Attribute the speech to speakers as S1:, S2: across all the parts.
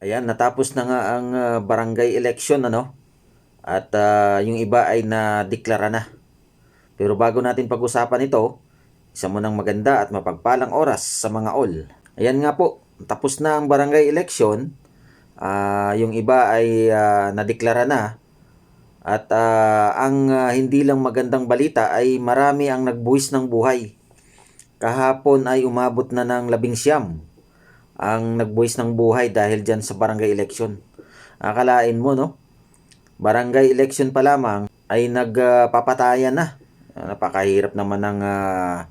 S1: Ayan, natapos na nga ang ah, barangay election ano. At ah, yung iba ay na-deklara na. Pero bago natin pag-usapan ito, isa mo ng maganda at mapagpalang oras sa mga all. Ayan nga po, tapos na ang barangay election. Ah, yung iba ay ah, nadeklara na. At ah, ang ah, hindi lang magandang balita ay marami ang nagbuwis ng buhay. Kahapon ay umabot na ng labing siyam ang nagbuwis ng buhay dahil dyan sa barangay election. Akalain mo, no? Barangay election pa lamang ay nagpapatayan na. Ah, Napakahirap naman ng ah,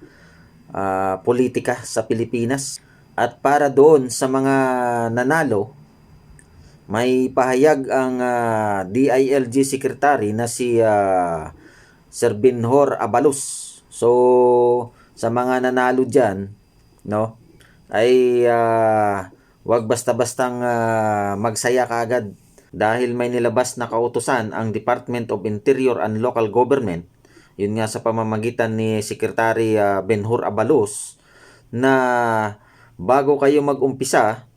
S1: ah, politika sa Pilipinas. At para doon sa mga nanalo, may pahayag ang ah, DILG Secretary na si ah, Sir Binhor Abalos. So, sa mga nanalo dyan, no, ay ah, wag basta-bastang ah, magsaya kaagad dahil may nilabas na kautusan ang Department of Interior and Local Government. Yun nga sa pamamagitan ni Secretary ah, Benhur Abalos na bago kayo mag-umpisa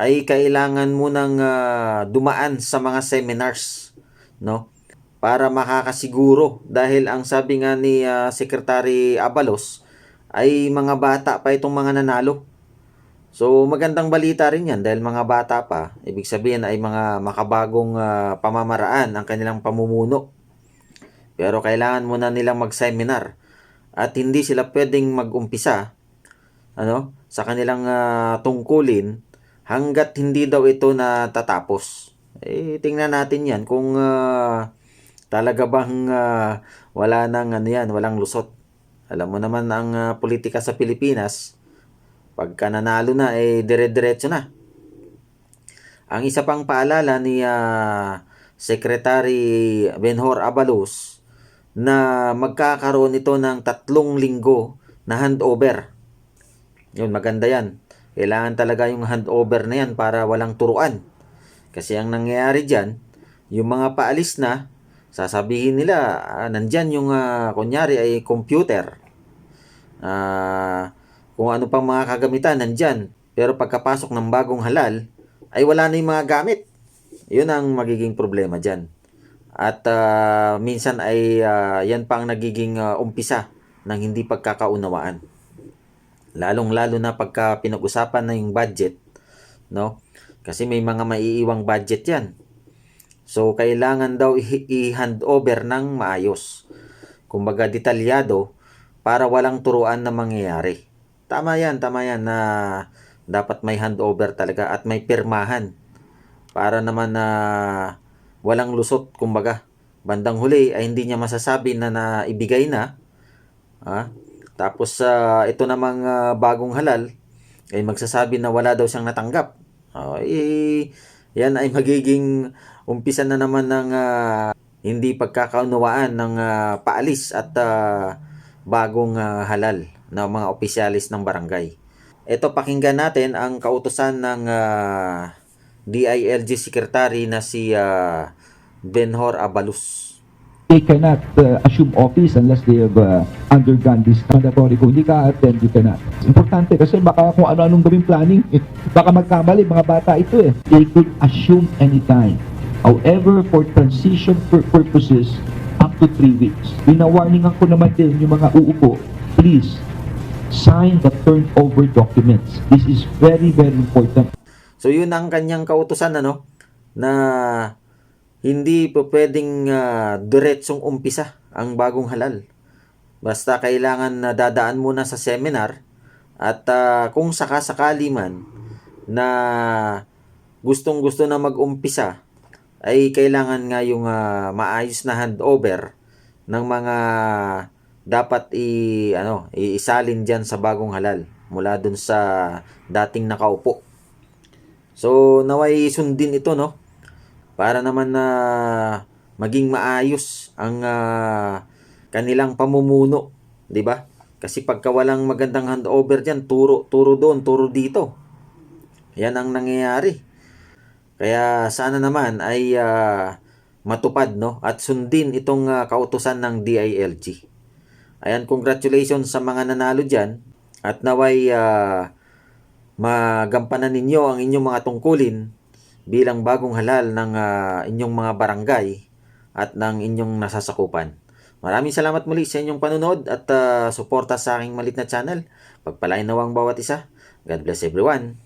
S1: ay kailangan munang ah, dumaan sa mga seminars no? Para makakasiguro. Dahil ang sabi nga ni ah, Secretary Abalos ay mga bata pa itong mga nanalo So magandang balita rin yan dahil mga bata pa, ibig sabihin ay mga makabagong ah, pamamaraan ang kanilang pamumuno. Pero kailangan muna nilang mag-seminar at hindi sila pwedeng mag-umpisa ano, sa kanilang ah, tungkulin hanggat hindi daw ito natatapos. Eh tingnan natin yan kung ah, talaga bang ah, wala nang ano yan, walang lusot. Alam mo naman ang ah, politika sa Pilipinas, Pagka nanalo na, eh, dire-diretso na. Ang isa pang paalala ni ah, Secretary Benhor Abalos na magkakaroon ito ng tatlong linggo na handover. Yun, maganda yan. Kailangan talaga yung handover na yan para walang turuan. Kasi ang nangyayari dyan, yung mga paalis na, sasabihin nila, ah, nandyan yung, ah, kunyari ay computer. Ah, kung ano pang mga kagamitan nandyan. Pero pagkapasok ng bagong halal, ay wala na yung mga gamit. Yun ang magiging problema dyan. At ah, minsan ay ah, yan pa ang nagiging ah, umpisa ng hindi pagkakaunawaan. Lalong-lalo na pagka pinag-usapan na yung budget, no? Kasi may mga maiiwang budget yan. So, kailangan daw i-hand over ng maayos. Kumbaga, detalyado para walang turuan na mangyayari. Tama yan, tama yan na dapat may handover talaga at may pirmahan para naman na walang lusot kumbaga. Bandang huli ay hindi niya masasabi na naibigay na. Ha? Tapos sa ito namang ah, bagong halal ay magsasabi na wala daw siyang natanggap. Oh, eh, yan ay magiging umpisa na naman ng ah, hindi pagkakaunawaan ng ah, paalis at ah, bagong ah, halal na mga opisyalis ng barangay. Ito pakinggan natin ang kautusan ng ah, DILG Secretary na si ah, Benhor Abalus.
S2: they cannot uh, assume office unless they have uh, undergone this mandatory. Kung hindi ka attend, you cannot. Importante kasi baka kung ano-anong gawing planning, eh, baka magkamali, mga bata ito eh. They could assume anytime. However, for transition pur- purposes, up to three weeks. Winawarningan ko naman din yung mga uupo, please, sign the turnover documents. This is very, very important.
S1: So yun ang kanyang kautusan ano na hindi po pwedeng ah, diretsong umpisa ang bagong halal. Basta kailangan na dadaan muna sa seminar at ah, kung sakasakali man na gustong gusto na mag-umpisa ay kailangan nga yung ah, maayos na handover ng mga dapat i ano iisalin diyan sa bagong halal mula dun sa dating nakaupo. So naway sundin ito no para naman na maging maayos ang ah, kanilang pamumuno, 'di ba? Kasi pagka walang magandang handover diyan, turo turo doon, turo dito. Yan ang nangyayari. Kaya sana naman ay ah, matupad no at sundin itong ah, kautusan ng DILG. Ayan, congratulations sa mga nanalo diyan at naway ah, magampanan ninyo ang inyong mga tungkulin bilang bagong halal ng ah, inyong mga barangay at ng inyong nasasakupan. Maraming salamat muli sa inyong panunod at ah, suporta sa aking malit na channel. Pagpalain nawang bawat isa. God bless everyone.